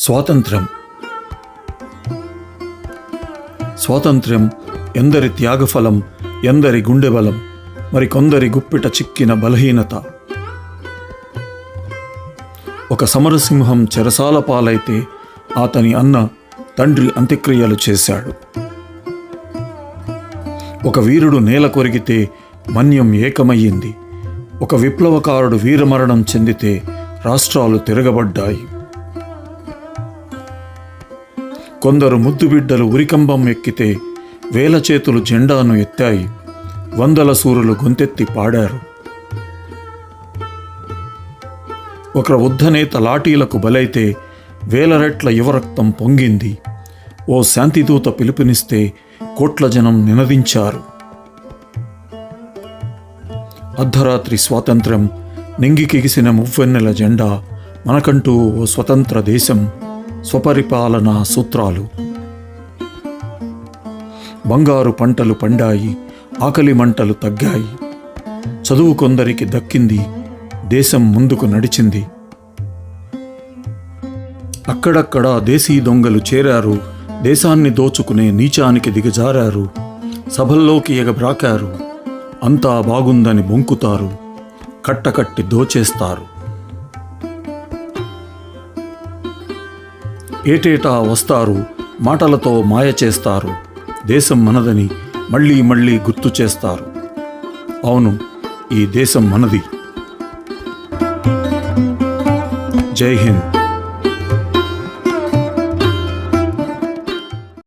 స్వాతంత్ర్యం స్వాతంత్ర్యం ఎందరి త్యాగఫలం ఎందరి గుండె బలం మరి కొందరి గుప్పిట చిక్కిన బలహీనత. ఒక సమరసింహం చెరసాల పాలైతే అతని అన్న తండ్రి అంత్యక్రియలు చేశాడు. ఒక వీరుడు నేల కొరిగితే మన్యం ఏకమయ్యింది. ఒక విప్లవకారుడు వీరమరణం చెందితే రాష్ట్రాలు తిరగబడ్డాయి. కొందరు ముద్దుబిడ్డలు ఉరికంబం ఎక్కితే వేల చేతులు జెండాను ఎత్తాయి వందల సూరులు గొంతెత్తి పాడారు. ఒక ఉద్ధనేత లాఠీలకు బలైతే వేల రెట్ల యువరక్తం పొంగింది. ఓ శాంతిదూత పిలుపునిస్తే కోట్ల జనం నినదించారు. అర్ధరాత్రి స్వాతంత్ర్యం నింగికిగిసిన మువ్వెన్నెల జెండా మనకంటూ ఓ స్వతంత్ర దేశం. స్వపరిపాలనా సూత్రాలు. బంగారు పంటలు పండాయి ఆకలి మంటలు తగ్గాయి. చదువు కొందరికి దక్కింది దేశం ముందుకు నడిచింది. అక్కడక్కడ దేశీ దొంగలు చేరారు దేశాన్ని దోచుకునే నీచానికి దిగజారారు సభల్లోకి ఎగబ్రాకారు అంతా బాగుందని బొంకుతారు కట్టకట్టి దోచేస్తారు. ఏటేటా వస్తారు మాటలతో మాయ చేస్తారు దేశం మనదని మళ్ళీ మళ్ళీ గుర్తు చేస్తారు. అవును ఈ దేశం మనది. జై హింద్.